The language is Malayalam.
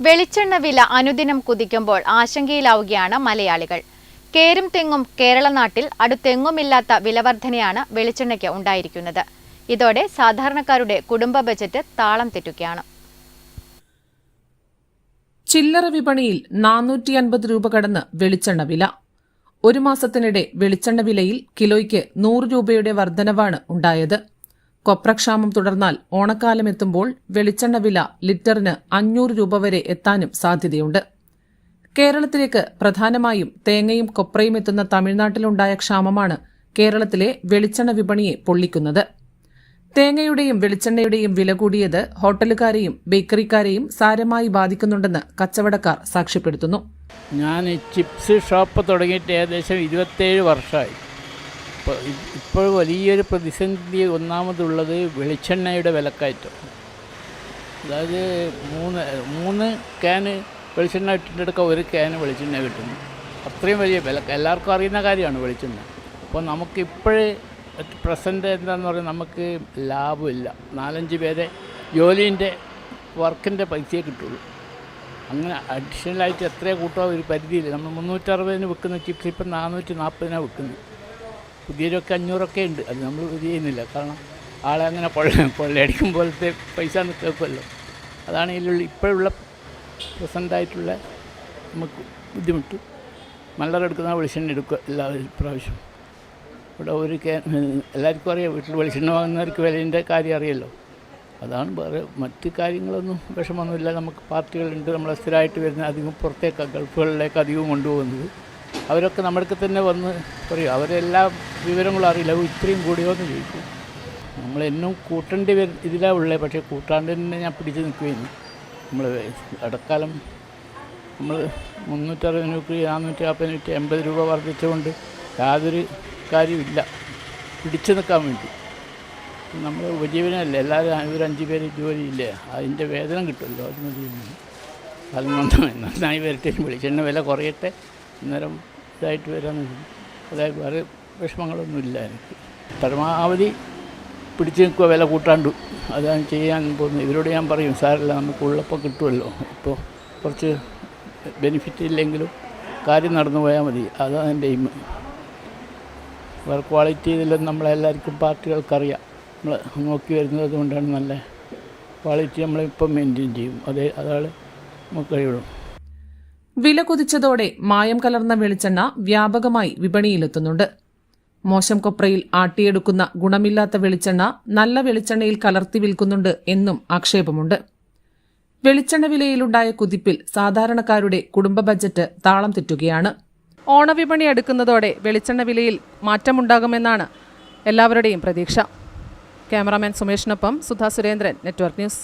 വെളിച്ചെണ്ണ വില അനുദിനം കുതിക്കുമ്പോൾ ആശങ്കയിലാവുകയാണ് മലയാളികൾ. കേരും തെങ്ങും കേരള നാട്ടിൽ അടുത്തെങ്ങുമില്ലാത്ത വിലവർദ്ധനയാണ് വെളിച്ചെണ്ണയ്ക്ക് ഉണ്ടായിരിക്കുന്നത്. ഇതോടെ സാധാരണക്കാരുടെ കുടുംബ ബജറ്റ് താളം തെറ്റുകയാണ്. ചില്ലറ വിപണിയിൽ നാനൂറ്റി അൻപത് രൂപ കടന്ന് വെളിച്ചെണ്ണ വില. ഒരു മാസത്തിനിടെ വെളിച്ചെണ്ണ വിലയിൽ കിലോയ്ക്ക് നൂറ് രൂപയുടെ വർധനവാണ് ഉണ്ടായത്. കൊപ്രക്ഷാമം തുടർന്നാൽ ഓണക്കാലം എത്തുമ്പോൾ വെളിച്ചെണ്ണ വില ലിറ്ററിന് അഞ്ഞൂറ് രൂപ വരെ എത്താനും സാധ്യതയുണ്ട്. കേരളത്തിലേക്ക് പ്രധാനമായും തേങ്ങയും കൊപ്രയും എത്തുന്ന തമിഴ്നാട്ടിലുണ്ടായ ക്ഷാമമാണ് കേരളത്തിലെ വെളിച്ചെണ്ണ വിപണിയെ പൊള്ളിക്കുന്നത്. തേങ്ങയുടെയും വെളിച്ചെണ്ണയുടെയും വില കൂടിയത് ഹോട്ടലുകാരെയും ബേക്കറിക്കാരെയും സാരമായി ബാധിക്കുന്നുണ്ടെന്ന് കച്ചവടക്കാർ സാക്ഷ്യപ്പെടുത്തുന്നു. ഞാൻ ചിപ്സ് ഷോപ്പ് തുടങ്ങിയിട്ട് ഏകദേശം ഇരുപത്തേഴ് വർഷമായി. ഇപ്പോൾ ഇപ്പോൾ വലിയൊരു പ്രതിസന്ധി ഒന്നാമതുള്ളത് വെളിച്ചെണ്ണയുടെ വിലക്കയറ്റം. അതായത് മൂന്ന് മൂന്ന് ക്യാന് വെളിച്ചെണ്ണ ഇട്ടിട്ടെടുക്കാൻ ഒരു ക്യാന് വെളിച്ചെണ്ണ കിട്ടുന്നു. അത്രയും വലിയ വില എല്ലാവർക്കും അറിയുന്ന കാര്യമാണ് വെളിച്ചെണ്ണ. അപ്പോൾ നമുക്ക് ഇപ്പോഴേ പ്രസന്റ് എന്താണെന്ന് പറഞ്ഞാൽ നമുക്ക് ലാഭമില്ല. നാലഞ്ച് പേരെ ജോലീന്റെ വർക്കിന്റെ പൈസയെ കിട്ടുള്ളൂ. അങ്ങനെ അഡീഷണലായിട്ട് എത്രയോ കൂട്ടോ ഒരു പരിധിയില്ല നമ്മൾ മുന്നൂറ്ററുപതിന് വിൽക്കുന്ന ചിപ്സ് ഇപ്പം നാനൂറ്റി നാൽപ്പതിനാണ് വിൽക്കുന്നത്. പുതിയതൊക്കെ അഞ്ഞൂറൊക്കെ ഉണ്ട്. അത് നമ്മൾ ഇത് ചെയ്യുന്നില്ല. കാരണം ആളെ അങ്ങനെ പൊള്ള പൊള്ളയടിക്കും പോലത്തെ പൈസ നിൽക്കുമല്ലോ അതാണ് ഇതിലുള്ള ഇപ്പോഴുള്ള പ്രസന്റായിട്ടുള്ള നമുക്ക് ബുദ്ധിമുട്ട്. മല്ലറ എടുക്കുന്ന വെളിച്ചെണ്ണ എടുക്കുക എല്ലാ പ്രാവശ്യം ഇവിടെ ഒരു എല്ലാവർക്കും അറിയാം വീട്ടിൽ വെളിച്ചെണ്ണ വാങ്ങുന്നവർക്ക് വിലന്റെ കാര്യം അറിയാമല്ലോ അതാണ് വേറെ മറ്റ് കാര്യങ്ങളൊന്നും വിഷമമൊന്നുമില്ല. നമുക്ക് പാർട്ടികളുണ്ട് നമ്മളെ സ്ഥിരമായിട്ട് വരുന്ന അധികം പുറത്തേക്ക് ഗൾഫുകളിലേക്ക് അധികം കൊണ്ടുപോകുന്നത്. അവരൊക്കെ നമ്മൾക്ക് തന്നെ വന്ന് പറയും. അവരെല്ലാ വിവരങ്ങളും അറിയില്ല ഇത്രയും കൂടിയോ എന്ന് ചോദിക്കും. നമ്മളെന്നും കൂട്ടേണ്ടി വരും ഇതിലാണ് ഉള്ളത് പക്ഷേ കൂട്ടാണ്ട് തന്നെ ഞാൻ പിടിച്ച് നിൽക്കുകയാണ് നമ്മൾ ഇടക്കാലം നമ്മൾ മുന്നൂറ്ററുപതിന് രൂപ നാനൂറ്റി നാൽപ്പത് നൂറ്റി എൺപത് രൂപ വർദ്ധിച്ചുകൊണ്ട് യാതൊരു കാര്യമില്ല പിടിച്ചു നിൽക്കാൻ വേണ്ടി. നമ്മൾ ഉപജീവനമല്ലേ? എല്ലാവരും ഒരു അഞ്ച് പേര് ജോലിയില്ലേ അതിന്റെ വേതനം കിട്ടുമല്ലോ? അത് മതി അതിനൊന്നും നന്നായി വരട്ടെ വെളിച്ചെണ്ണ വില കുറയട്ടെ. അന്നേരം ഇതായിട്ട് വരാമെന്ന്. അതായത് വിഷമങ്ങളൊന്നുമില്ല എനിക്ക് പരമാവധി പിടിച്ചു നിൽക്കുക വില കൂട്ടാണ്ട്. അതാണ് ചെയ്യാൻ പോകുന്നത്. ഇവരോട് ഞാൻ പറയും സാരല്ല നമുക്ക് ഉള്ളപ്പോൾ കിട്ടുമല്ലോ. ഇപ്പോൾ കുറച്ച് ബെനിഫിറ്റ് ഇല്ലെങ്കിലും കാര്യം നടന്നു പോയാൽ മതി. അതാണ് എന്റെ എയിം വേറെ ക്വാളിറ്റി ഇതിലും നമ്മളെല്ലാവർക്കും പാർട്ടികൾക്കറിയാം. നമ്മൾ നോക്കി വരുന്നത് കൊണ്ടാണ് നല്ല ക്വാളിറ്റി നമ്മളിപ്പം മെയിന്റെയിൻ ചെയ്യും. അതേ അതാണ് നമുക്ക് കഴിയുള്ളൂ. വില കുതിച്ചതോടെ മായം കലർന്ന വെളിച്ചെണ്ണ വ്യാപകമായി വിപണിയിലെത്തുന്നുണ്ട്. മോശം കൊപ്രയിൽ ആട്ടിയെടുക്കുന്ന ഗുണമില്ലാത്ത വെളിച്ചെണ്ണ നല്ല വെളിച്ചെണ്ണയിൽ കലർത്തി വിൽക്കുന്നുണ്ട് എന്നും ആക്ഷേപമുണ്ട്. വെളിച്ചെണ്ണ വിലയിലുണ്ടായ കുതിപ്പിൽ സാധാരണക്കാരുടെ കുടുംബ ബജറ്റ് താളം തെറ്റുകയാണ്. ഓണവിപണി അടുക്കുന്നതോടെ വെളിച്ചെണ്ണ വിലയിൽ മാറ്റമുണ്ടാകുമെന്നാണ് എല്ലാവരുടെയും പ്രതീക്ഷ. ക്യാമറാമാൻ സുമേഷിനൊപ്പം സുധാ സുരേന്ദ്രൻ നെറ്റ്വർക്ക് ന്യൂസ്.